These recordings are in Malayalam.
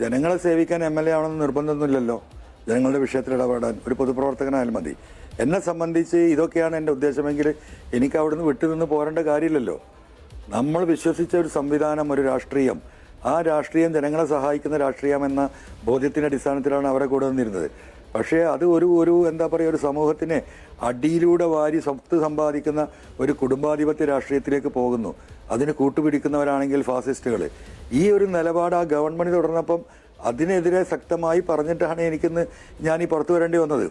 ജനങ്ങളെ സേവിക്കാൻ എം എൽ എ ആവണമെന്ന് നിർബന്ധമൊന്നുമില്ലല്ലോ. ജനങ്ങളുടെ വിഷയത്തിൽ ഇടപെടാൻ ഒരു പൊതുപ്രവർത്തകനായാലും മതി. എന്നെ സംബന്ധിച്ച് ഇതൊക്കെയാണ് എന്റെ ഉദ്ദേശമെങ്കിൽ എനിക്ക് അവിടുന്ന് വിട്ടുനിന്ന് പോരേണ്ട കാര്യമില്ലല്ലോ. നമ്മൾ വിശ്വസിച്ച ഒരു സംവിധാനം ഒരു രാഷ്ട്രീയം ആ രാഷ്ട്രീയം ജനങ്ങളെ സഹായിക്കുന്ന രാഷ്ട്രീയം എന്ന ബോധ്യത്തിന്റെ അടിസ്ഥാനത്തിലാണ് അവരെ കൂടെ നിന്നിരുന്നത്. പക്ഷേ അത് ഒരു ഒരു എന്താ പറയുക ഒരു സമൂഹത്തിനെ അടിയിലൂടെ വാരി സ്വത്ത് സമ്പാദിക്കുന്ന ഒരു കുടുംബാധിപത്യ രാഷ്ട്രീയത്തിലേക്ക് പോകുന്നു. അതിന് കൂട്ടുപിടിക്കുന്നവരാണെങ്കിൽ ഫാസിസ്റ്റുകൾ ഈ ഒരു നിലപാട് ആ ഗവൺമെന്റ് തുടർന്നപ്പം അതിനെതിരെ ശക്തമായി പറഞ്ഞിട്ടാണ് എനിക്കിന്ന് ഞാൻ ഈ പുറത്തു വരേണ്ടി വന്നത്.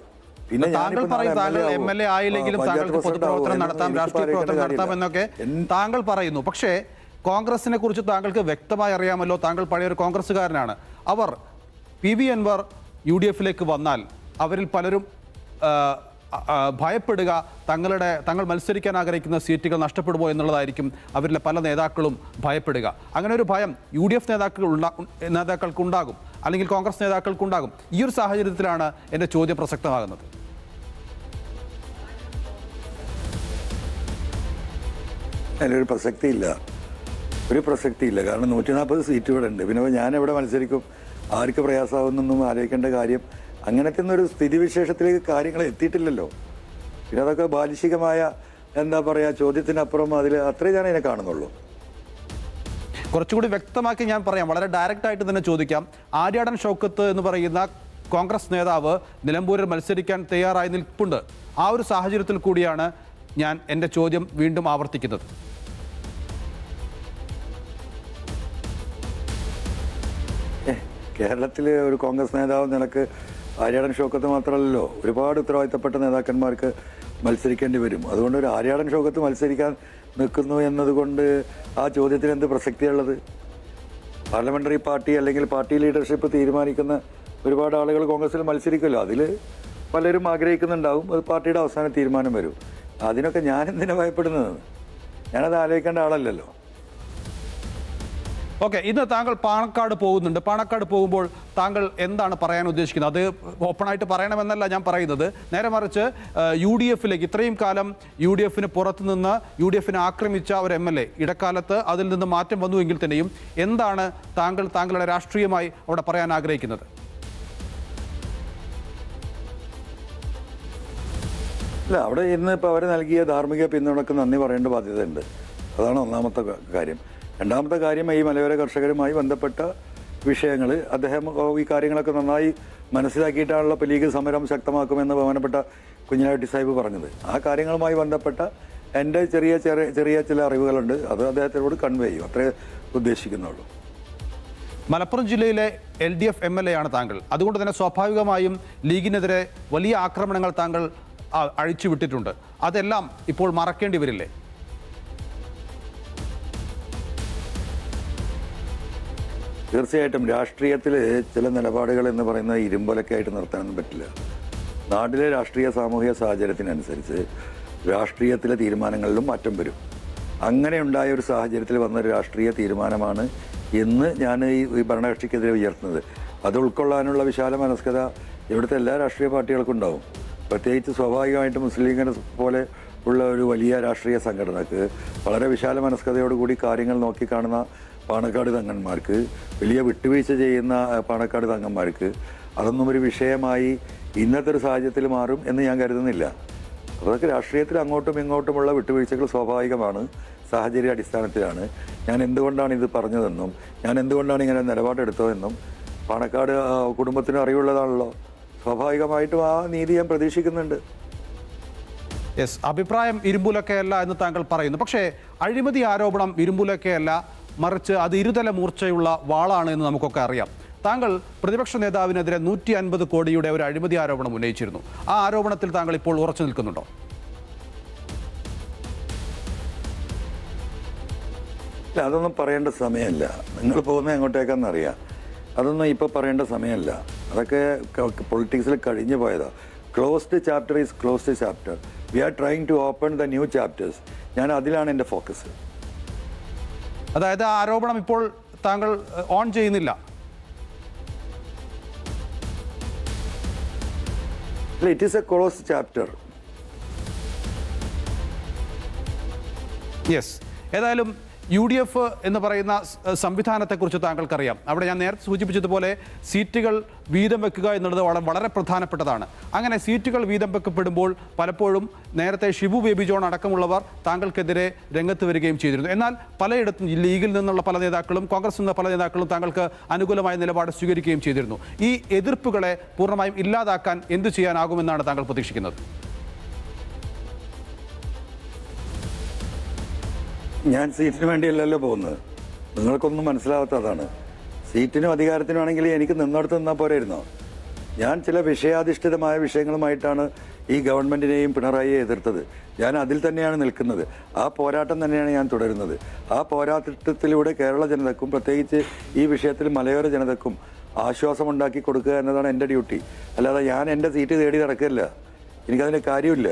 പിന്നെ താങ്കൾ പറയും താങ്കൾ MLA എം എൽ എ ആവോ, ആയില്ലെങ്കിലും താങ്കൾക്ക് പഞ്ചായത്ത് പ്രസിഡന്റ് ആവോ, പൊതുപ്രവർത്തനം നടത്താം എനിക്ക് രാഷ്ട്രീയ പറയേണ്ട പ്രവർത്തനം നടത്താം എന്നൊക്കെ താങ്കൾ പറയുന്നു. പക്ഷേ കോൺഗ്രസിനെ കുറിച്ച് താങ്കൾക്ക് വ്യക്തമായി അറിയാമല്ലോ. താങ്കൾ പഴയ ഒരു കോൺഗ്രസ്സുകാരനാണ്. അവർ P V Anwar U D എഫിലേക്ക് വന്നാൽ അവരിൽ പലരും ഭയപ്പെടുക തങ്ങളുടെ തങ്ങൾ മത്സരിക്കാൻ ആഗ്രഹിക്കുന്ന സീറ്റുകൾ നഷ്ടപ്പെടുമോ എന്നുള്ളതായിരിക്കും അവരിലെ പല നേതാക്കളും ഭയപ്പെടുക. അങ്ങനെ ഒരു ഭയം യു ഡി എഫ് നേതാക്കൾ ഉണ്ടാ- നേതാക്കൾക്കുണ്ടാകും അല്ലെങ്കിൽ കോൺഗ്രസ് നേതാക്കൾക്കുണ്ടാകും. ഈ ഒരു സാഹചര്യത്തിലാണ് എന്റെ ചോദ്യം പ്രസക്തമാകുന്നത്. അതിലൊരു പ്രസക്തിയില്ല. ഒരു പ്രസക്തിയില്ല. കാരണം നൂറ്റി നാൽപ്പത് സീറ്റ് ഇവിടെ ഉണ്ട് പിന്നെ ഞാൻ എവിടെ മത്സരിക്കും? ആർക്ക് പ്രയാസമാവുന്നൊന്നും ആലോചിക്കേണ്ട കാര്യം അങ്ങനത്തെ ഒന്നും ഒരു സ്ഥിതിവിശേഷത്തിലേക്ക് കാര്യങ്ങൾ എത്തിയിട്ടില്ലല്ലോ. പിന്നെ അതൊക്കെ ബാലിശികമായ എന്താ പറയുക ചോദ്യത്തിനപ്പുറം അതിൽ അത്രേ ഞാൻ അതിനെ കാണുന്നുള്ളൂ. കുറച്ചുകൂടി വ്യക്തമാക്കി ഞാൻ പറയാം. വളരെ ഡയറക്റ്റ് ആയിട്ട് തന്നെ ചോദിക്കാം. ആര്യാടൻ ഷൗക്കത്ത് എന്ന് പറയുന്ന കോൺഗ്രസ് നേതാവ് നിലമ്പൂരിൽ മത്സരിക്കാൻ തയ്യാറായി നിൽപ്പുണ്ട്. ആ ഒരു സാഹചര്യത്തിൽ കൂടിയാണ് ഞാൻ എന്റെ ചോദ്യം വീണ്ടും ആവർത്തിക്കുന്നത്. കേരളത്തിലെ ഒരു കോൺഗ്രസ് നേതാവ് നിനക്ക് ആര്യാടൻ ഷോക്കത്ത് മാത്രമല്ലല്ലോ ഒരുപാട് ഉത്തരവാദിത്തപ്പെട്ട നേതാക്കന്മാർക്ക് മത്സരിക്കേണ്ടി വരും. അതുകൊണ്ട് ഒരു ആര്യാടൻ ഷോക്കത്ത് മത്സരിക്കാൻ നിൽക്കുന്നു എന്നതുകൊണ്ട് ആ ചോദ്യത്തിന് എന്ത് പ്രസക്തിയുള്ളത് പാർലമെന്ററി പാർട്ടി അല്ലെങ്കിൽ പാർട്ടി ലീഡർഷിപ്പ് തീരുമാനിക്കുന്ന ഒരുപാട് ആളുകൾ കോൺഗ്രസിൽ മത്സരിക്കുമല്ലോ. അതിൽ പലരും ആഗ്രഹിക്കുന്നുണ്ടാവും അത് പാർട്ടിയുടെ അവസാന തീരുമാനം വരും. അതിനൊക്കെ ഞാൻ എന്തിനാ ഭയപ്പെടുന്നത്? ഞാനത് ആലോചിക്കേണ്ട ആളല്ലല്ലോ. ഓക്കെ ഇന്ന് താങ്കൾ പാണക്കാട് പോകുന്നുണ്ട്. പാണക്കാട് പോകുമ്പോൾ താങ്കൾ എന്താണ് പറയാൻ ഉദ്ദേശിക്കുന്നത്? അത് ഓപ്പണായിട്ട് പറയണമെന്നല്ല ഞാൻ പറയുന്നത്. നേരെ മറിച്ച് യു ഡി എഫിലേക്ക് ഇത്രയും കാലം യു ഡി എഫിന് പുറത്തു നിന്ന് യു ഡി എഫിനെ ആക്രമിച്ച ഒരു എം എൽ എ ഇടക്കാലത്ത് അതിൽ നിന്ന് മാറ്റം വന്നുവെങ്കിൽ തന്നെയും എന്താണ് താങ്കൾ താങ്കളുടെ രാഷ്ട്രീയമായി അവിടെ പറയാൻ ആഗ്രഹിക്കുന്നത്? അല്ല അവിടെ ഇന്ന് ഇപ്പോൾ അവർ നൽകിയ ധാർമ്മിക പിന്തുണക്ക് നന്ദി പറയേണ്ട ബാധ്യതയുണ്ട്. അതാണ് ഒന്നാമത്തെ കാര്യം. രണ്ടാമത്തെ കാര്യം ഈ മലയോര കർഷകരുമായി ബന്ധപ്പെട്ട വിഷയങ്ങൾ. അദ്ദേഹം ഈ കാര്യങ്ങളൊക്കെ നന്നായി മനസ്സിലാക്കിയിട്ടാണല്ലോ ഇപ്പോൾ ലീഗ് സമരം ശക്തമാക്കുമെന്ന് ബഹുമാനപ്പെട്ട കുഞ്ഞിനാട്ടി സാഹിബ് പറഞ്ഞത്. ആ കാര്യങ്ങളുമായി ബന്ധപ്പെട്ട എന്റെ ചെറിയ ചെറിയ ചെറിയ ചില അറിവുകളുണ്ട്. അത് അദ്ദേഹത്തിനോട് കൺവേ ചെയ്യും. അത്രേ ഉദ്ദേശിക്കുന്നുള്ളൂ. മലപ്പുറം ജില്ലയിലെ L D F M L A ആണ് താങ്കൾ. അതുകൊണ്ട് തന്നെ സ്വാഭാവികമായും ലീഗിനെതിരെ വലിയ ആക്രമണങ്ങൾ താങ്കൾ അഴിച്ചു അഴിച്ചുവിട്ടിട്ടുണ്ട്. അതെല്ലാം ഇപ്പോൾ മറക്കേണ്ടി വരില്ലേ? തീർച്ചയായിട്ടും രാഷ്ട്രീയത്തിൽ ചില നിലപാടുകൾ എന്ന് പറയുന്നത് ഇരുമ്പൊലക്കെ ആയിട്ട് നിർത്താനൊന്നും പറ്റില്ല. നാട്ടിലെ രാഷ്ട്രീയ സാമൂഹിക സാഹചര്യത്തിനനുസരിച്ച് രാഷ്ട്രീയത്തിലെ തീരുമാനങ്ങളിലും മാറ്റം വരും. അങ്ങനെ ഉണ്ടായ ഒരു സാഹചര്യത്തിൽ വന്ന ഒരു രാഷ്ട്രീയ തീരുമാനമാണ് ഇന്ന് ഞാൻ ഈ ഭരണകക്ഷിക്കെതിരെ ഉയർത്തുന്നത്. അത് ഉൾക്കൊള്ളാനുള്ള വിശാല മനസ്കത ഇവിടുത്തെ എല്ലാ രാഷ്ട്രീയ പാർട്ടികൾക്കും ഉണ്ടാവും. പ്രത്യേകിച്ച് സ്വാഭാവികമായിട്ട് മുസ്ലിം ലീഗിനെ പോലെ ഉള്ള ഒരു വലിയ രാഷ്ട്രീയ സംഘടനക്ക് വളരെ വിശാല മനസ്കതയോടുകൂടി കാര്യങ്ങൾ നോക്കിക്കാണുന്ന പാണക്കാട് തങ്ങന്മാർക്ക് വലിയ വിട്ടുവീഴ്ച ചെയ്യുന്ന പാണക്കാട് തങ്ങന്മാർക്ക് അതൊന്നും ഒരു വിഷയമായി ഇന്നത്തെ ഒരു സാഹചര്യത്തിൽ മാറും എന്ന് ഞാൻ കരുതുന്നില്ല. അതൊക്കെ രാഷ്ട്രീയത്തിൽ അങ്ങോട്ടും ഇങ്ങോട്ടുമുള്ള വിട്ടുവീഴ്ചകൾ സ്വാഭാവികമാണ് സാഹചര്യ അടിസ്ഥാനത്തിലാണ്. ഞാൻ എന്തുകൊണ്ടാണ് ഇത് പറഞ്ഞതെന്നും ഞാൻ എന്തുകൊണ്ടാണ് ഇങ്ങനെ നിലപാടെടുത്തതെന്നും പാണക്കാട് കുടുംബത്തിന് അറിവുള്ളതാണല്ലോ. സ്വാഭാവികമായിട്ടും ആ നീതി ഞാൻ പ്രതീക്ഷിക്കുന്നുണ്ട്. യെസ് അഭിപ്രായം ഇരുമ്പുലക്കയല്ല എന്ന് താങ്കൾ പറയുന്നു. പക്ഷേ അഴിമതി ആരോപണം ഇരുമ്പുലക്കയല്ല മറിച്ച് അത് ഇരുതല മൂർച്ചയുള്ള വാളാണ് എന്ന് നമുക്കൊക്കെ അറിയാം. താങ്കൾ പ്രതിപക്ഷ നേതാവിനെതിരെ നൂറ്റി അൻപത് കോടിയുടെ ഒരു അഴിമതി ആരോപണം ഉന്നയിച്ചിരുന്നു. ആ ആരോപണത്തിൽ താങ്കൾ ഇപ്പോൾ ഉറച്ചു നിൽക്കുന്നുണ്ടോ? ഇല്ല അതൊന്നും പറയേണ്ട സമയമല്ല. നിങ്ങൾ പോകുന്നത് എങ്ങോട്ടേക്കാണെന്നറിയാം അതൊന്നും ഇപ്പോൾ പറയേണ്ട സമയമല്ല. അതൊക്കെ പൊളിറ്റിക്സിൽ കഴിഞ്ഞു പോയതാ. Closed chapter is closed chapter we are trying to open the new chapters ഞാൻ അതിലാണ് എന്റെ ഫോക്കസ് അതായത് ആ ആരോപണം ഇപ്പോൾ താങ്കൾ ഓൺ ചെയ്യുന്നില്ല. It is a close chapter yes ഏതായാലും യു ഡി എഫ് എന്ന് പറയുന്ന സംവിധാനത്തെക്കുറിച്ച് താങ്കൾക്കറിയാം. അവിടെ ഞാൻ നേരത്തെ സൂചിപ്പിച്ചതുപോലെ സീറ്റുകൾ വീതം വെക്കുക എന്നുള്ളത് വളരെ പ്രധാനപ്പെട്ടതാണ്. അങ്ങനെ സീറ്റുകൾ വീതം വെക്കപ്പെടുമ്പോൾ പലപ്പോഴും നേരത്തെ ഷിബു ബേബി ജോൺ അടക്കമുള്ളവർ താങ്കൾക്കെതിരെ രംഗത്ത് വരികയും ചെയ്തിരുന്നു. എന്നാൽ പലയിടത്തും ലീഗിൽ നിന്നുള്ള പല നേതാക്കളും കോൺഗ്രസ് നിന്നുള്ള പല നേതാക്കളും താങ്കൾക്ക് അനുകൂലമായ നിലപാട് സ്വീകരിക്കുകയും ചെയ്തിരുന്നു. ഈ എതിർപ്പുകളെ പൂർണമായും ഇല്ലാതാക്കാൻ എന്ത് ചെയ്യാനാകുമെന്നാണ് താങ്കൾ പ്രതീക്ഷിക്കുന്നത്? ഞാൻ സീറ്റിന് വേണ്ടിയല്ലല്ലോ പോകുന്നത്. നിങ്ങൾക്കൊന്നും മനസ്സിലാവാത്തതാണ്. സീറ്റിനും അധികാരത്തിനും ആണെങ്കിൽ എനിക്ക് നിന്നടത്ത് നിന്നാൽ പോരായിരുന്നോ? ഞാൻ ചില വിഷയാധിഷ്ഠിതമായ വിഷയങ്ങളുമായിട്ടാണ് ഈ ഗവൺമെന്റിനെയും പിണറായിയെ എതിർത്തത്. ഞാൻ അതിൽ തന്നെയാണ് നിൽക്കുന്നത്. ആ പോരാട്ടം തന്നെയാണ് ഞാൻ തുടരുന്നത്. ആ പോരാട്ടത്തിലൂടെ കേരള ജനതക്കും പ്രത്യേകിച്ച് ഈ വിഷയത്തിൽ മലയോര ജനതക്കും ആശ്വാസമുണ്ടാക്കി കൊടുക്കുക എന്നതാണ് എന്റെ ഡ്യൂട്ടി. അല്ലാതെ ഞാൻ എന്റെ സീറ്റ് തേടി നടക്കില്ല എനിക്കതിന് കാര്യമില്ല.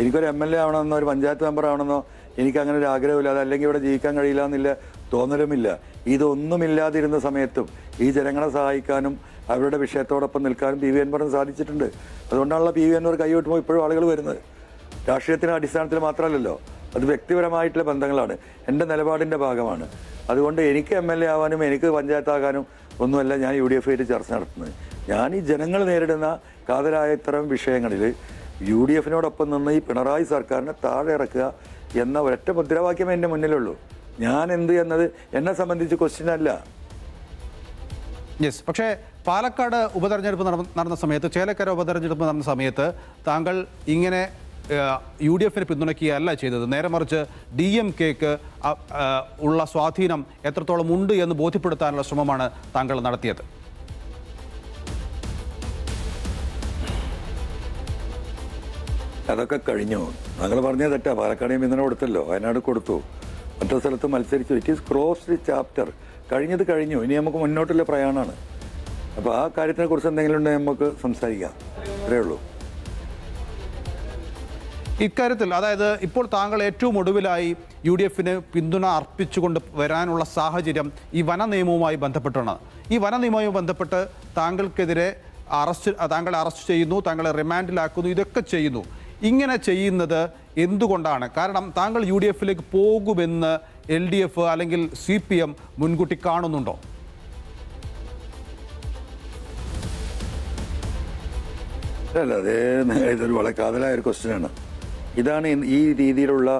എനിക്കൊരു എം എൽ എ ആവണമെന്നോ ഒരു പഞ്ചായത്ത് മെമ്പർ ആവണമെന്നോ എനിക്ക് അങ്ങനെ ഒരു ആഗ്രഹമില്ല അതല്ലെങ്കിൽ ഇവിടെ ജീവിക്കാൻ കഴിയില്ല എന്നില്ല തോന്നലുമില്ല. ഇതൊന്നുമില്ലാതിരുന്ന സമയത്തും ഈ ജനങ്ങളെ സഹായിക്കാനും അവരുടെ വിഷയത്തോടൊപ്പം നിൽക്കാനും പി വി അൻവറിന് സാധിച്ചിട്ടുണ്ട്. അതുകൊണ്ടാണല്ലോ പി വി അൻവർ കൈവിട്ടുമ്പോൾ ഇപ്പോഴും ആളുകൾ വരുന്നത്. രാഷ്ട്രീയത്തിന്റെ അടിസ്ഥാനത്തിൽ മാത്രമല്ലല്ലോ അത് വ്യക്തിപരമായിട്ടുള്ള ബന്ധങ്ങളാണ്. എന്റെ നിലപാടിന്റെ ഭാഗമാണ്. അതുകൊണ്ട് എനിക്ക് എം എൽ എ ആവാനും എനിക്ക് പഞ്ചായത്താകാനും ഒന്നുമല്ല ഞാൻ യു ഡി എഫ് ആയിട്ട് ചർച്ച നടത്തുന്നത്. ഞാൻ ഈ ജനങ്ങൾ നേരിടുന്ന കാതലായ ഇത്തരം വിഷയങ്ങളിൽ യു ഡി എഫിനോടൊപ്പം നിന്ന് ഈ പിണറായി സർക്കാരിനെ താഴെ ഇറക്കുക എന്ന ഒരൊറ്റ മുദ്രാവാക്യമേ എന്റെ മുന്നിലുള്ളൂ. ഞാൻ എന്ത് എന്നത് എന്നെ സംബന്ധിച്ച് ക്വസ്റ്റ്യൻ അല്ല. യെസ് പക്ഷേ പാലക്കാട് ഉപതെരഞ്ഞെടുപ്പ് നടന്ന സമയത്ത് ചേലക്കര ഉപതെരഞ്ഞെടുപ്പ് നടന്ന സമയത്ത് താങ്കൾ ഇങ്ങനെ യു ഡി എഫിനെ പിന്തുണയ്ക്കുകയല്ല ചെയ്തത്. നേരെ മറിച്ച് ഡി എം കെക്ക് ഉള്ള സ്വാധീനം എത്രത്തോളം ഉണ്ട് എന്ന് ബോധ്യപ്പെടുത്താനുള്ള ശ്രമമാണ് താങ്കൾ നടത്തിയത്. അതൊക്കെ കഴിഞ്ഞു. ഞങ്ങൾ പറഞ്ഞത് തെറ്റാ. പാലക്കാട് പിന്തുണ കൊടുത്തല്ലോ. വയനാട് കൊടുത്തു. മറ്റു സ്ഥലത്ത് മത്സരിച്ചു. ഇറ്റ് ഈസ് ക്രോസ്ഡ് ചാപ്റ്റർ കഴിഞ്ഞത് കഴിഞ്ഞു. ഇനി നമുക്ക് മുന്നോട്ടുള്ള പ്രയാണമാണ് അപ്പോൾ ആ കാര്യത്തിനെ കുറിച്ച് എന്തെങ്കിലും ഉണ്ടെങ്കിൽ നമുക്ക് സംസാരിക്കാം. അത്രേ ഉള്ളൂ. ഇക്കാര്യത്തിൽ അതായത് ഇപ്പോൾ താങ്കൾ ഏറ്റവും ഒടുവിലായി യു ഡി എഫിന് പിന്തുണ അർപ്പിച്ചുകൊണ്ട് വരാനുള്ള സാഹചര്യം ഈ വന നിയമവുമായി ബന്ധപ്പെട്ടാണ്. ഈ വന നിയമവുമായി ബന്ധപ്പെട്ട് താങ്കൾക്കെതിരെ അറസ്റ്റ് താങ്കളെ അറസ്റ്റ് ചെയ്യുന്നു താങ്കളെ റിമാൻഡിലാക്കുന്നു ഇതൊക്കെ ചെയ്യുന്നു. ഇങ്ങനെ ചെയ്യുന്നത് എന്തുകൊണ്ടാണ്? കാരണം താങ്കൾ യു ഡി എഫിലേക്ക് പോകുമെന്ന് എൽ ഡി എഫ് അല്ലെങ്കിൽ സി പി എം മുൻകൂട്ടി കാണുന്നുണ്ടോ? അല്ല അതേ ഇതൊരു വളരെ കാതലായ ഒരു ക്വസ്റ്റ്യനാണ് ഇതാണ് ഈ രീതിയിലുള്ള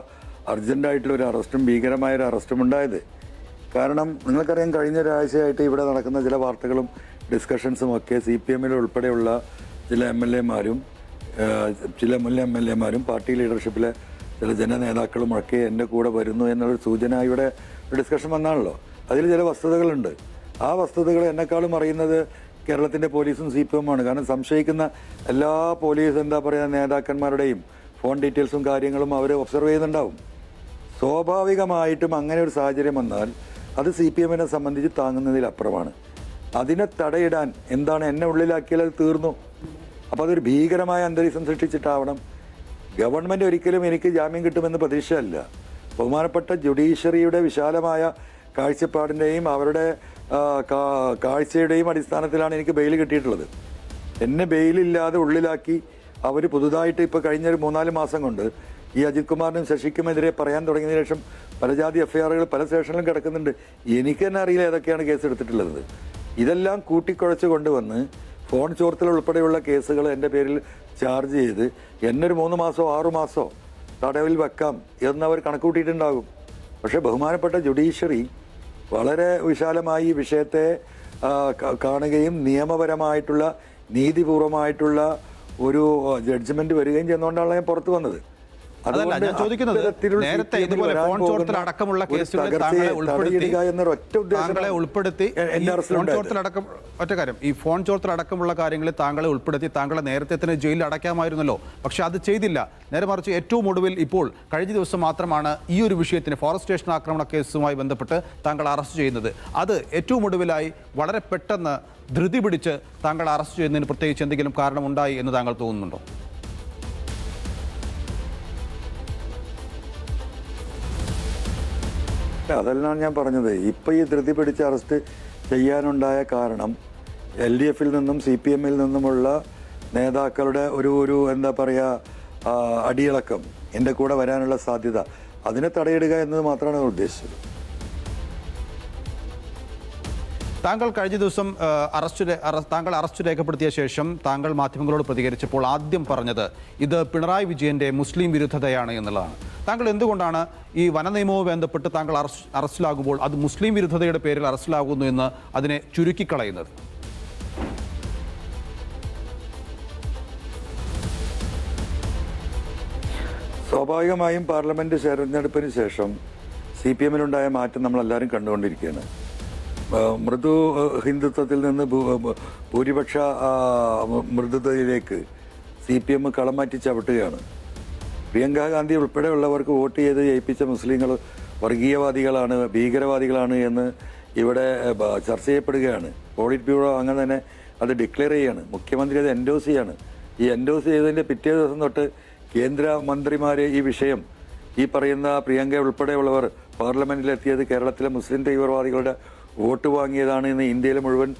അർജന്റായിട്ടുള്ള ഒരു അറസ്റ്റും ഭീകരമായ ഒരു അറസ്റ്റും ഉണ്ടായത്. കാരണം നിങ്ങൾക്കറിയാം കഴിഞ്ഞ ഒരാഴ്ചയായിട്ട് ഇവിടെ നടക്കുന്ന ചില വാർത്തകളും ഡിസ്കഷൻസും ഒക്കെ സി പി എമ്മിൽ ഉൾപ്പെടെയുള്ള ചില എം എൽ എമാരും ചില മുൻ എം എൽ എമാരും പാർട്ടി ലീഡർഷിപ്പിലെ ചില ജനനേതാക്കളും ഒക്കെ എന്റെ കൂടെ വരുന്നു എന്നൊരു സൂചന ഇവിടെ ഡിസ്കഷൻ വന്നാണല്ലോ. അതിൽ ചില വസ്തുതകളുണ്ട്. ആ വസ്തുതകൾ എന്നെക്കാളും അറിയുന്നത് കേരളത്തിന്റെ പോലീസും സി പി എമ്മാണ് കാരണം സംശയിക്കുന്ന എല്ലാ പോലീസ് എന്താ പറയുക നേതാക്കന്മാരുടെയും ഫോൺ ഡീറ്റെയിൽസും കാര്യങ്ങളും അവർ ഒബ്സർവ് ചെയ്യുന്നുണ്ടാവും. സ്വാഭാവികമായിട്ടും അങ്ങനെ ഒരു സാഹചര്യം വന്നാൽ അത് സി പി എമ്മിനെ സംബന്ധിച്ച് താങ്ങുന്നതിലപ്പുറമാണ്. അതിനെ തടയിടാൻ എന്താണ് എന്നെ ഉള്ളിലാക്കിയാൽ അത് തീർന്നു? അപ്പോൾ അതൊരു ഭീകരമായ അന്തരീക്ഷം സൃഷ്ടിച്ചിട്ടാവണം. ഗവൺമെന്റ് ഒരിക്കലും എനിക്ക് ജാമ്യം കിട്ടുമെന്ന് പ്രതീക്ഷയല്ല. ബഹുമാനപ്പെട്ട ജുഡീഷ്യറിയുടെ വിശാലമായ കാഴ്ചപ്പാടിന്റെയും അവരുടെ കാഴ്ചയുടെയും അടിസ്ഥാനത്തിലാണ് എനിക്ക് ബെയിൽ കിട്ടിയിട്ടുള്ളത്. എന്നെ ബെയിലില്ലാതെ ഉള്ളിലാക്കി അവർ പുതുതായിട്ട് ഇപ്പോൾ കഴിഞ്ഞ ഒരു മൂന്നാൽ മാസം കൊണ്ട് ഈ അജിത് കുമാറിനും ശശിക്കുമെതിരെ പറയാൻ തുടങ്ങിയതിനു ശേഷം പല ജാതി എഫ്ഐആറുകൾ പല സ്റ്റേഷനിലും കിടക്കുന്നുണ്ട്. എനിക്ക് തന്നെ അറിയില്ല ഏതൊക്കെയാണ് കേസ് എടുത്തിട്ടുള്ളത് ഇതെല്ലാം കൂട്ടിക്കുഴച്ച് കൊണ്ടുവന്ന് ഫോൺ ചോർത്തൽ ഉൾപ്പെടെയുള്ള കേസുകൾ എന്റെ പേരിൽ ചാർജ് ചെയ്ത് എന്നെ ഒരു മൂന്ന് മാസമോ ആറു മാസമോ തടവിൽ വെക്കാം എന്നവർ കണക്കൂട്ടിയിട്ടുണ്ടാകും. പക്ഷേ ബഹുമാനപ്പെട്ട ജുഡീഷ്യറി വളരെ വിശാലമായി ഈ വിഷയത്തെ കാണുകയും നിയമപരമായിട്ടുള്ള നീതിപൂർവമായിട്ടുള്ള ഒരു ജഡ്ജ്മെന്റ് വരികയും ചെയ്യുന്നതുകൊണ്ടാണ് ഞാൻ പുറത്തു വന്നത്. അതല്ല ഞാൻ ചോദിക്കുന്നത് നേരത്തെ ഇതുപോലെ ഫോൺ ചോർത്തൽ അടക്കമുള്ള കേസുകളിൽ താങ്കളെ ഉൾപ്പെടുത്തി താങ്കളെ ഉൾപ്പെടുത്തി ഫോൺ ചോർത്തൽ അടക്കം ഒറ്റ കാര്യം. ഈ ഫോൺ ചോർത്തൽ അടക്കമുള്ള കാര്യങ്ങളിൽ താങ്കളെ ഉൾപ്പെടുത്തി താങ്കളെ നേരത്തെ തന്നെ ജയിലിൽ അടയ്ക്കാമായിരുന്നല്ലോ. പക്ഷെ അത് ചെയ്തില്ല. നേരെ മറിച്ച് ഏറ്റവും ഒടുവിൽ ഇപ്പോൾ കഴിഞ്ഞ ദിവസം മാത്രമാണ് ഈ ഒരു വിഷയത്തിന് ഫോറസ്റ്റ് സ്റ്റേഷൻ ആക്രമണ കേസുമായി ബന്ധപ്പെട്ട് താങ്കൾ അറസ്റ്റ് ചെയ്യുന്നത്. അത് ഏറ്റവും ഒടുവിലായി വളരെ പെട്ടെന്ന് ധൃതി പിടിച്ച് താങ്കൾ അറസ്റ്റ് ചെയ്യുന്നതിന് പ്രത്യേകിച്ച് എന്തെങ്കിലും കാരണമുണ്ടായി എന്ന് താങ്കൾ തോന്നുന്നുണ്ടോ? അതെല്ലാം ഞാൻ പറഞ്ഞത്. ഇപ്പൊ ഈ ധൃതി പിടിച്ച് അറസ്റ്റ് ചെയ്യാനുണ്ടായ കാരണം എൽ ഡി എഫിൽ നിന്നും സി പി എമ്മിൽ നിന്നുമുള്ള നേതാക്കളുടെ ഒരു ഒരു എന്താ പറയുക അടിയിളക്കം എന്റെ കൂടെ വരാനുള്ള സാധ്യത അതിനെ തടയിടുക എന്നത് മാത്രമാണ് ഉദ്ദേശിച്ചത്. താങ്കൾ കഴിഞ്ഞ ദിവസം അറസ്റ്റ് താങ്കൾ അറസ്റ്റ് രേഖപ്പെടുത്തിയ ശേഷം താങ്കൾ മാധ്യമങ്ങളോട് പ്രതികരിച്ചപ്പോൾ ആദ്യം പറഞ്ഞത് ഇത് പിണറായി വിജയന്റെ മുസ്ലിം വിരുദ്ധതയാണ് എന്നുള്ളതാണ്. താങ്കൾ എന്തുകൊണ്ടാണ് ഈ വന വനനിയമവുമായി ബന്ധപ്പെട്ട് താങ്കൾ അറസ്റ്റ് അറസ്റ്റിലാകുമ്പോൾ അത് മുസ്ലിം വിരുദ്ധതയുടെ പേരിൽ അറസ്റ്റിലാകുന്നു എന്ന് അതിനെ ചുരുക്കിക്കളയുന്നത്? സ്വാഭാവികമായും പാർലമെന്റ് തെരഞ്ഞെടുപ്പിന് ശേഷം സി പി എമ്മിലുണ്ടായ മാറ്റം നമ്മളെല്ലാവരും കണ്ടുകൊണ്ടിരിക്കുകയാണ്. മൃദു ഹിന്ദുത്വത്തിൽ നിന്ന് ഭൂരിപക്ഷ മൃദുതയിലേക്ക് സി പി എം കളം മാറ്റി ചവിട്ടുകയാണ്. പ്രിയങ്ക ഗാന്ധി ഉൾപ്പെടെയുള്ളവർക്ക് വോട്ട് ചെയ്ത് ജയിപ്പിച്ച മുസ്ലിങ്ങൾ വർഗീയവാദികളാണ് ഭീകരവാദികളാണ് എന്ന് ഇവിടെ ചർച്ച ചെയ്യപ്പെടുകയാണ്. പോളിറ്റ് ബ്യൂറോ അങ്ങനെ തന്നെ അത് ഡിക്ലെയർ ചെയ്യാണ്. മുഖ്യമന്ത്രി അത് എൻഡോസ് ചെയ്യാണ്. ഈ എൻഡോസ് ചെയ്തതിന്റെ പിറ്റേ ദിവസം തൊട്ട് കേന്ദ്ര മന്ത്രിമാർ ഈ വിഷയം ഈ പറയുന്ന പ്രിയങ്ക ഉൾപ്പെടെയുള്ളവർ പാർലമെന്റിലെത്തിയത് കേരളത്തിലെ മുസ്ലിം തീവ്രവാദികളുടെ വോട്ട് വാങ്ങിയതാണ് ഇന്ന് ഇന്ത്യയിലെ മുഴുവൻ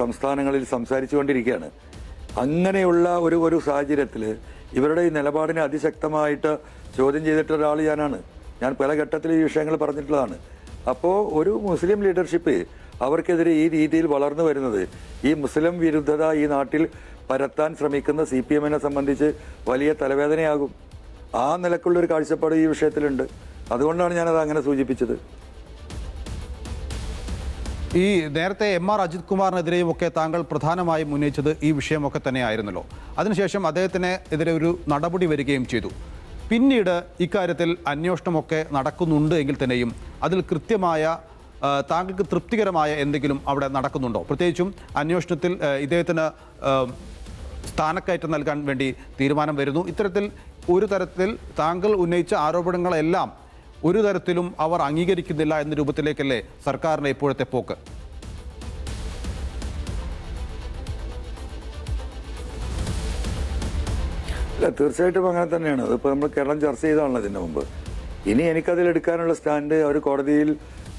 സംസ്ഥാനങ്ങളിൽ സംസ്ഥാനങ്ങളിൽ സംസാരിച്ചുകൊണ്ടിരിക്കുകയാണ്. അങ്ങനെയുള്ള ഒരു ഒരു സാഹചര്യത്തിൽ ഇവരുടെ ഈ നിലപാടിനെ അതിശക്തമായിട്ട് ചോദ്യം ചെയ്തിട്ട ഒരാൾ ഞാനാണ്. ഞാൻ പല ഘട്ടത്തിൽ ഈ വിഷയങ്ങൾ പറഞ്ഞിട്ടുള്ളതാണ്. അപ്പോൾ ഒരു മുസ്ലിം ലീഡർഷിപ്പ് അവർക്കെതിരെ ഈ രീതിയിൽ വളർന്നു വരുന്നത് ഈ മുസ്ലിം വിരുദ്ധത ഈ നാട്ടിൽ പരത്താൻ ശ്രമിക്കുന്ന സി പി എമ്മിനെ സംബന്ധിച്ച് വലിയ തലവേദനയാകും. ആ നിലക്കുള്ളൊരു കാഴ്ചപ്പാട് ഈ വിഷയത്തിലുണ്ട്. അതുകൊണ്ടാണ് ഞാനത് അങ്ങനെ സൂചിപ്പിച്ചത്. ഈ നേരത്തെ എം ആർ അജിത് കുമാറിനെതിരെയും ഒക്കെ താങ്കൾ പ്രധാനമായും ഉന്നയിച്ചത് ഈ വിഷയമൊക്കെ തന്നെയായിരുന്നല്ലോ. അതിനുശേഷം അദ്ദേഹത്തിന് എതിരെ ഒരു നടപടി വരികയും ചെയ്തു. പിന്നീട് ഇക്കാര്യത്തിൽ അന്വേഷണമൊക്കെ നടക്കുന്നുണ്ട് എങ്കിൽ തന്നെയും അതിൽ കൃത്യമായ താങ്കൾക്ക് തൃപ്തികരമായ എന്തെങ്കിലും അവിടെ നടക്കുന്നുണ്ടോ? പ്രത്യേകിച്ചും അന്വേഷണത്തിൽ ഇദ്ദേഹത്തിന് സ്ഥാനക്കയറ്റം നൽകാൻ വേണ്ടി തീരുമാനം വരുന്നു. ഇത്തരത്തിൽ ഒരു തരത്തിൽ താങ്കൾ ഉന്നയിച്ച ആരോപണങ്ങളെല്ലാം ഒരു തരത്തിലും അവർ അംഗീകരിക്കുന്നില്ല എന്ന രൂപത്തിലേക്കല്ലേ സർക്കാരിന്റെ ഇപ്പോഴത്തെ പോക്ക്? അല്ല തീർച്ചയായിട്ടും അങ്ങനെ തന്നെയാണ്. അതിപ്പോൾ നമ്മൾ കേരളം ചർച്ച ചെയ്തതാണല്ലോ ഇതിന്റെ മുമ്പ്. ഇനി എനിക്കതിൽ എടുക്കാനുള്ള സ്റ്റാൻഡ് അവർ കോടതിയിൽ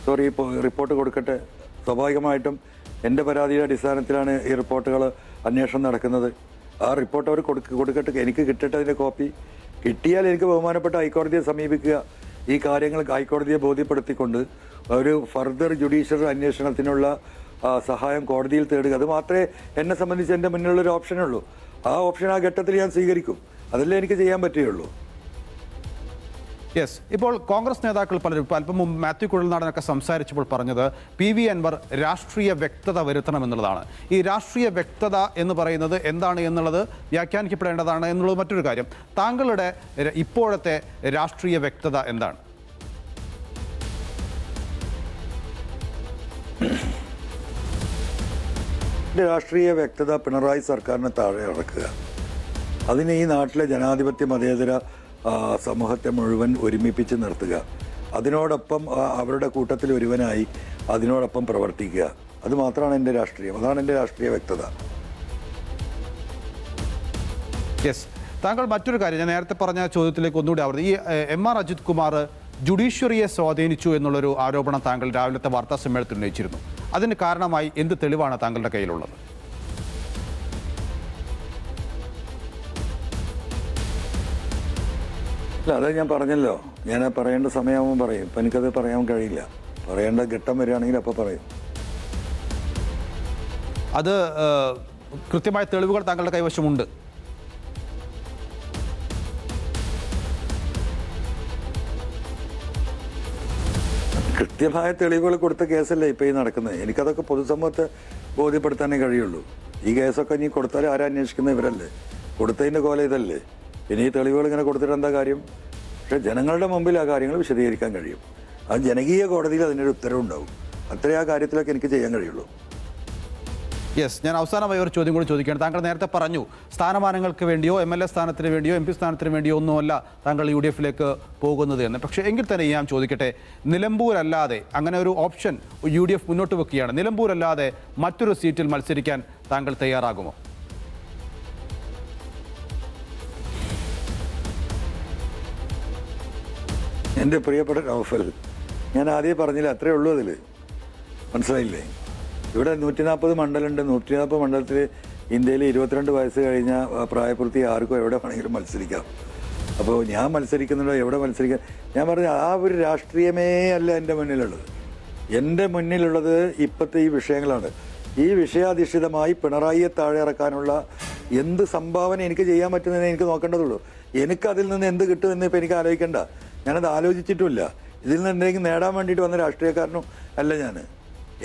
സോറി ഇപ്പോൾ റിപ്പോർട്ട് കൊടുക്കട്ടെ. സ്വാഭാവികമായിട്ടും എന്റെ പരാതിയുടെ അടിസ്ഥാനത്തിലാണ് ഈ റിപ്പോർട്ടുകൾ അന്വേഷണം നടക്കുന്നത്. ആ റിപ്പോർട്ട് അവർ കൊടുക്ക കൊടുക്കട്ടെ. എനിക്ക് കിട്ടട്ടെ അതിന്റെ കോപ്പി. കിട്ടിയാൽ എനിക്ക് ബഹുമാനപ്പെട്ട ഹൈക്കോടതിയെ സമീപിക്കുക. ഈ കാര്യങ്ങൾ ഹൈക്കോടതിയെ ബോധ്യപ്പെടുത്തിക്കൊണ്ട് ഒരു ഫർദർ ജുഡീഷ്യൽ അന്വേഷണത്തിനുള്ള സഹായം കോടതിയിൽ തേടുക. അത് മാത്രമേ എന്നെ സംബന്ധിച്ച് എന്റെ മുന്നിലുള്ളൊരു ഓപ്ഷനുള്ളൂ ആ ഓപ്ഷൻ ആ ഘട്ടത്തിൽ ഞാൻ സ്വീകരിക്കും. അതല്ലേ എനിക്ക് ചെയ്യാൻ പറ്റുകയുള്ളൂ. യെസ് ഇപ്പോൾ കോൺഗ്രസ് നേതാക്കൾ പലരും ഇപ്പോൾ അല്പം മുമ്പ് മാത്യു കുഴൽനാടനൊക്കെ സംസാരിച്ചപ്പോൾ പറഞ്ഞത് പി വി അൻവർ രാഷ്ട്രീയ വ്യക്തത വരുത്തണം എന്നുള്ളതാണ്. ഈ രാഷ്ട്രീയ വ്യക്തത എന്ന് പറയുന്നത് എന്താണ് എന്നുള്ളത് വ്യാഖ്യാനിക്കപ്പെടേണ്ടതാണ് എന്നുള്ളത് മറ്റൊരു കാര്യം. താങ്കളുടെ ഇപ്പോഴത്തെ രാഷ്ട്രീയ വ്യക്തത എന്താണ്? രാഷ്ട്രീയ വ്യക്തത പിണറായി സർക്കാരിന് താഴെ ഇറക്കുക. അതിന് ഈ നാട്ടിലെ ജനാധിപത്യ മതേതര സമൂഹത്തെ മുഴുവൻ ഒരുമിപ്പിച്ച് നിർത്തുക. അതിനോടൊപ്പം അവരുടെ കൂട്ടത്തിൽ ഒരുവനായി അതിനോടൊപ്പം പ്രവർത്തിക്കുക. അത് മാത്രമാണ് എന്റെ രാഷ്ട്രീയം. അതാണ് എന്റെ രാഷ്ട്രീയ വ്യക്തത. യെസ് താങ്കൾ മറ്റൊരു കാര്യം ഞാൻ നേരത്തെ പറഞ്ഞ ചോദ്യത്തിലേക്ക് ഒന്നുകൂടി ആവർത്തി ഈ എ, ആർ അജിത് കുമാർ ജുഡീഷ്യറിയെ സ്വാധീനിച്ചു എന്നുള്ളൊരു ആരോപണം താങ്കൾ രാവിലത്തെ വാർത്താ സമ്മേളനത്തിൽ ഉന്നയിച്ചിരുന്നു. അതിന് കാരണമായി എന്ത് തെളിവാണ് താങ്കളുടെ കയ്യിലുള്ളത്? അല്ല അത് ഞാൻ പറഞ്ഞല്ലോ. ഞാൻ പറയേണ്ട സമയമാകുമ്പോൾ പറയും. ഇപ്പം എനിക്കത് പറയാൻ കഴിയില്ല. പറയേണ്ട ഘട്ടം വരികയാണെങ്കിൽ അപ്പോൾ പറയും. അത് കൃത്യമായ തെളിവുകൾ താങ്കളുടെ കൈവശമുണ്ട്. കൃത്യമായ തെളിവുകൾ കൊടുത്ത കേസല്ലേ ഇപ്പോൾ ഈ നടക്കുന്നത് എനിക്കതൊക്കെ പൊതുസമൂഹത്തെ ബോധ്യപ്പെടുത്താനേ കഴിയുള്ളൂ. ഈ കേസൊക്കെ ഇനി കൊടുത്താൽ ആരാ അന്വേഷിക്കുന്ന ഇവരല്ലേ? കൊടുത്തതിന്റെ കോല ഇതല്ലേ? പിന്നെ ഈ തെളിവുകൾ ഇങ്ങനെ കൊടുത്തിട്ട് എന്താ കാര്യം? പക്ഷേ ജനങ്ങളുടെ മുമ്പിൽ ആ കാര്യങ്ങൾ വിശദീകരിക്കാൻ കഴിയും. അത് ജനകീയ കോടതിയിൽ അതിനൊരു ഉത്തരവുണ്ടാവും അത്രേ ആ കാര്യത്തിലൊക്കെ എനിക്ക് ചെയ്യാൻ കഴിയുള്ളൂ. യെസ് ഞാൻ അവസാനമായി ഒരു ചോദ്യം കൂടി ചോദിക്കുകയാണ്. താങ്കൾ നേരത്തെ പറഞ്ഞു സ്ഥാനമാനങ്ങൾക്ക് വേണ്ടിയോ എം എൽ എ സ്ഥാനത്തിന് വേണ്ടിയോ എം പി സ്ഥാനത്തിന് വേണ്ടിയോ ഒന്നുമല്ല താങ്കൾ യു ഡി എഫിലേക്ക് പോകുന്നത് എന്ന്. പക്ഷേ എങ്കിൽ തന്നെ ഞാൻ ചോദിക്കട്ടെ നിലമ്പൂരല്ലാതെ അങ്ങനെ ഒരു ഓപ്ഷൻ യു ഡി എഫ് മുന്നോട്ട് വെക്കുകയാണ്. നിലമ്പൂരല്ലാതെ മറ്റൊരു സീറ്റിൽ മത്സരിക്കാൻ താങ്കൾ തയ്യാറാകുമോ? എന്റെ പ്രിയപ്പെട്ട നൗഫൽ ഞാൻ ആദ്യം പറഞ്ഞില്ല അത്രേ ഉള്ളൂ അതിൽ മനസ്സിലായില്ലേ? ഇവിടെ നൂറ്റി നാൽപ്പത് മണ്ഡലമുണ്ട്. നൂറ്റി നാൽപ്പത് മണ്ഡലത്തിൽ ഇന്ത്യയിൽ ഇരുപത്തിരണ്ട് വയസ്സ് കഴിഞ്ഞ പ്രായപൂർത്തി ആർക്കും എവിടെ വേണമെങ്കിലും മത്സരിക്കാം. അപ്പോൾ ഞാൻ മത്സരിക്കുന്നുണ്ടോ? എവിടെ മത്സരിക്കാം? ഞാൻ പറഞ്ഞ ആ ഒരു രാഷ്ട്രീയമേ അല്ല എന്റെ മുന്നിലുള്ളത്. എന്റെ മുന്നിലുള്ളത് ഇപ്പോഴത്തെ ഈ വിഷയങ്ങളാണ്. ഈ വിഷയാധിഷ്ഠിതമായി പിണറായിയെ താഴെ ഇറക്കാനുള്ള എന്ത് സംഭാവന എനിക്ക് ചെയ്യാൻ പറ്റുന്നതിനെ എനിക്ക് നോക്കേണ്ടതുള്ളൂ. എനിക്കതിൽ നിന്ന് എന്ത് കിട്ടുമെന്ന് ഇപ്പം എനിക്ക് ആലോചിക്കേണ്ട. ഞാനത് ആലോചിച്ചിട്ടുമില്ല. ഇതിൽ നിന്ന് എന്തെങ്കിലും നേടാൻ വേണ്ടിയിട്ട് വന്ന രാഷ്ട്രീയക്കാരനും അല്ല ഞാൻ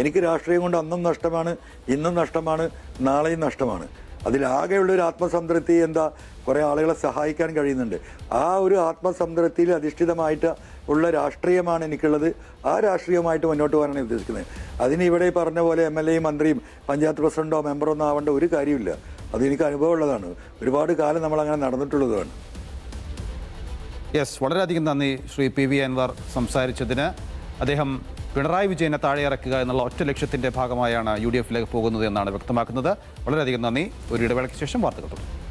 എനിക്ക് രാഷ്ട്രീയം കൊണ്ട് അന്നും നഷ്ടമാണ് ഇന്നും നഷ്ടമാണ് നാളെയും നഷ്ടമാണ്. അതിലാകെയുള്ള ഒരു ആത്മസംതൃപ്തി എന്താ? കുറേ ആളുകളെ സഹായിക്കാൻ കഴിയുന്നുണ്ട്. ആ ഒരു ആത്മസംതൃപ്തിയിൽ അധിഷ്ഠിതമായിട്ട് ഉള്ള രാഷ്ട്രീയമാണ് എനിക്കുള്ളത്. ആ രാഷ്ട്രീയമായിട്ട് മുന്നോട്ട് പോകാനാണ് ഉദ്ദേശിക്കുന്നത്. അതിന് ഇവിടെ പറഞ്ഞ പോലെ എം എൽ എയും മന്ത്രിയും പഞ്ചായത്ത് പ്രസിഡന്റോ മെമ്പറോ ഒന്നും ആവേണ്ട ഒരു കാര്യമില്ല അതെനിക്ക് അനുഭവമുള്ളതാണ്. ഒരുപാട് കാലം നമ്മൾ അങ്ങനെ നടന്നിട്ടുള്ളതാണ്. യെസ് വളരെയധികം നന്ദി ശ്രീ പി വി അൻവർ സംസാരിച്ചതിന്. അദ്ദേഹം പിണറായി വിജയനെ താഴെ ഇറക്കുക എന്നുള്ള ഒറ്റ ലക്ഷ്യത്തിന്റെ ഭാഗമായാണ് യു ഡി എഫിലേക്ക് പോകുന്നത് എന്നാണ് വ്യക്തമാക്കുന്നത്. വളരെയധികം നന്ദി. ഒരു ഇടവേളയ്ക്ക് ശേഷം വാർത്തകൾ തുടരും.